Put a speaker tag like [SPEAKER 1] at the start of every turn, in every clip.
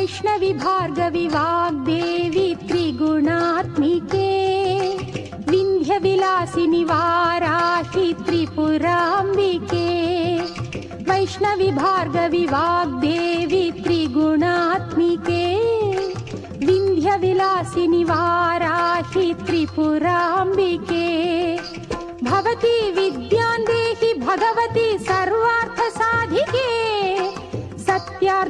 [SPEAKER 1] వైష్ణవి భార్గవి వాగ్దేవి త్రిగుణాత్మికే వింధ్య విలాసిని వారాహి త్రిపురాంబికే వైష్ణవి భార్గవి వాగ్దేవి త్రిగుణాత్మికే వింధ్య విలాసిని వారాహి త్రిపురాంబికే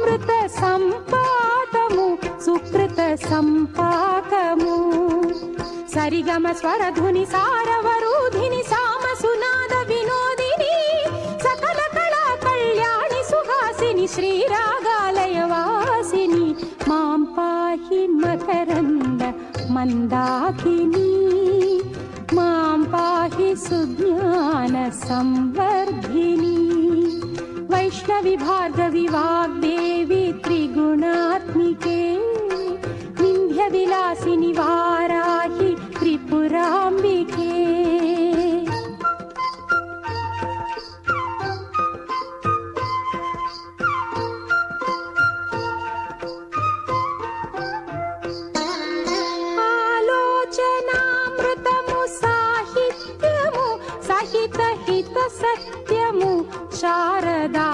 [SPEAKER 1] అమృత సంపాతము సుకృత సంపాకము సరిగమ స్వరధుని సారవరూధిని సామ సునాద వినోదిని సకల కళా కళ్యాణి సుహాసిని శ్రీరాగాలయవాసిని మాం పాహి మకరంద మందాకిని మాం పాహి సుజ్ఞాన సంవర్ధిని. వైష్ణవి భార్గవి వాగ్దేవి త్రిగుణాత్మికే వింధ్య విలాసిని వారాహి త్రిపురాంబికే ఆలోచనామృతము సాహిత్యము सदा